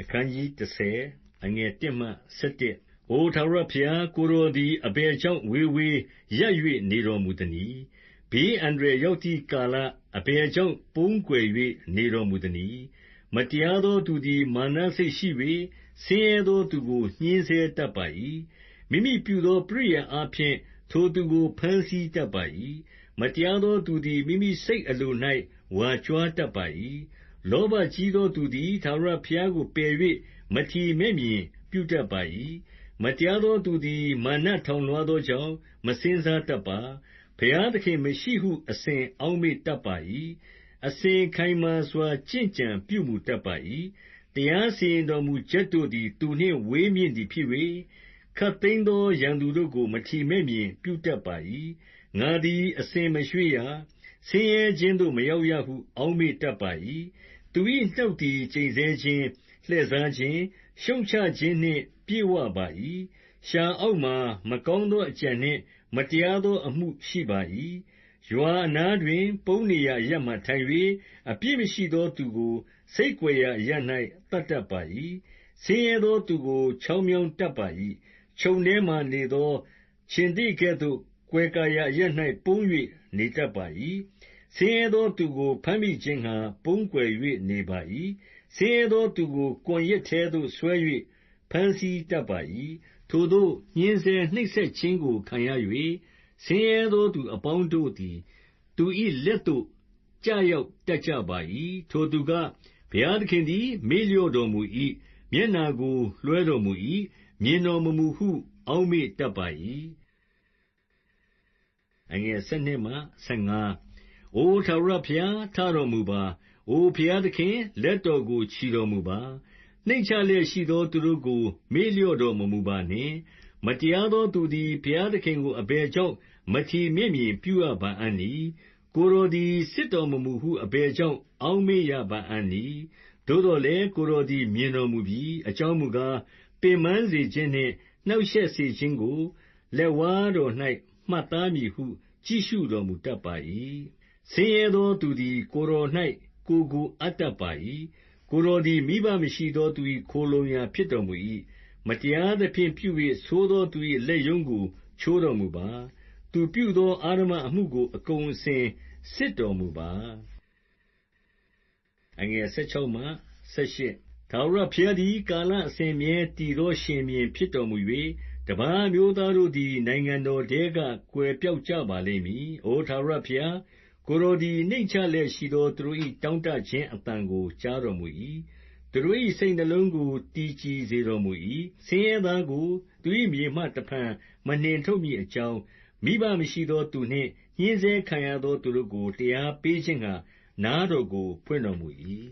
အခန်းကြီး30အငယ်1မှ7အိုထာဝရဘုရား ကိုယ်တော်သည် အဘယ်ကြောင့် ဝေးဝေးရပ်၍နေတော်မူသနည်း ဘေးအန္တရာယ် ရောက်သည့်ကာလ အဘယ်ကြောင့် ပုန်းကွယ်၍နေတော်မူသနည်း မတရားသောသူသည် မာနစိတ်ရှိ၍ဆင်းရဲသောသူကို ညှင်းဆဲတတ်ပါ၏မိမိပြုသော ပရိယာအားဖြင့် ထိုသူကို ဘမ်းဆီးတတ်ပါ၏မတရားသောသူသည် မိမိစိတ်အလို၌ဝါကြွားတတ်ပါ၏ လောဘကြီးသောသူသည် ထာဝရဘုရားကို ပယ်၍မထီမဲ့မြင်ပြုတတ်ပါ၏မတရားသောသူသည် မာနထောင်လွှားသောကြောင့် မစဉ်းစားတတ်ပါ ဘုရားသခင်မရှိဟု အစဉ်အောက်မေ့တတ်ပါ၏အစဉ်ခိုင်မာစွာ ကျင့်ကြံပြုမူတတ်ပါ၏တရားစီရင်တော်မူချက်တို့သည် သူနှင့်ဝေးမြင့်သည်ဖြစ်၍ခပ်သိမ်းသော ရန်သူတို့ကို မထီမဲ့မြင်ပြုတတ်ပါ၏ငါသည် အစဉ်မရွှေ့ရ ဆင်းရဲခြင်းသို့ မရောက်ရဟု အောက်မေ့တတ်ပါ၏သူ၏နှုတ်သည် ကျိန်ဆဲခြင်း လှည့်စားခြင်း ရှုတ်ချခြင်းနှင့် ပြည့်ဝပါ၏လျှာအောက်မှာ မကောင်းသောအကြံနှင့် မတရားသောအမှုရှိပါ၏ရွာအနားတွင် ပုန်းနေရာအရပ်မှာထိုင်၍အပြစ်မရှိသောသူကို ဆိတ်ကွယ်ရာအရပ်၌သတ်တတ်ပါ၏ဆင်းရဲသောသူကို ချောင်းမြောင်းတတ်ပါ၏ခြုံထဲမှာနေသော ခြင်္သေ့ကဲ့သို့ ကွယ်ကာရာအရပ်၌ပုန်း၍ နေတတ်ပါ၏ဆင်းရဲသောသူကို ဘမ်းမိခြင်းငှါ ပုန်းကွယ်၍နေပါ၏ဆင်းရဲသောသူကို ကွန်ရွက်ထဲသို့ဆွဲ၍ဘမ်းဆီးတတ်ပါ၏ထိုသို့ ညှဉ်းဆဲနှိပ်စက်ခြင်းကို ခံရ၍ဆင်းရဲသောသူအပေါင်းတို့သည် သူ၏လက်သို့ ကျရောက်တတ်ကြပါ၏ထိုသူက ဘုရားသခင်သည် မေ့လျော့တော်မူ၏မျက်နှာကို လွှဲတော်မူ၏မြင်တော်မမူဟု အောက်မေ့တတ်ပါ၏ အိုထာဝရဘုရား ထတော်မူပါ အိုဘုရားသခင် လက်တော်ကို ချီတော်မူပါ နှိမ့်ချလျက်ရှိသော သူတို့ကို မေ့လျော့တော်မမူပါနှင့် မတရားသောသူသည် ဘုရားသခင်ကို အဘယ်ကြောင့် မထီမဲ့မြင်ပြုရပါအံ့နည်း ကိုယ်တော်သည် စစ်တော်မမူဟု အဘယ်ကြောင့် အောက်မေ့ရပါအံ့နည်း သို့သော်လည်း ကိုယ်တော်သည် မြင်တော်မူပြီ အကြောင်းမူကား ပင်ပန်းစေခြင်းနှင့် နှောင့်ရှက်စေခြင်းကို လက်ဝါးတော်၌ မှတ်သားမည်ဟု ကြည့်ရှုတော်မူတတ်ပါ၏ဆင်းရဲသောသူသည် ကိုယ်တော်၌ကိုယ်ကို အပ်တတ်ပါ၏ကိုယ်တော်သည် မိဘမရှိသောသူ၏ခိုလှုံရာဖြစ်တော်မူ၏မတရားသဖြင့်ပြု၍ဆိုးသောသူ၏လက်ရုံးကို ချိုးတော်မူပါ သူပြုသော အဓမ္မအမှုကို အကုန်အစင် စစ်တော်မူပါ16မှ18ထာဝရဘုရားသည် ကာလအစဉ်အမြဲ တည်သော ရှင်ဘုရင်ဖြစ်တော်မူ၍ တပါးအမျိုးသားတို့သည် နိုင်ငံတော်ထဲက ကွယ်ပျောက်ကြပါလိမ့်မည်။အိုထာဝရဘုရား ကိုယ်တော်သည် နှိမ့်ချလျက်ရှိသော သူတို့၏တောင့်တခြင်းအသံကို ကြားတော်မူ၏။သူတို့၏စိတ်နှလုံးကို တည်ကြည်စေတော်မူ၏။ဆင်းရဲသားကို သူ၏မြေမှ တဖန်မနှင်ထုတ်မည်အကြောင်း၊မိဘမရှိသောသူနှင့် ညှဉ်းဆဲခံရသော သူတို့ကို တရားပေးခြင်းငှါ နားတော်ကို ဖွင့်တော်မူ၏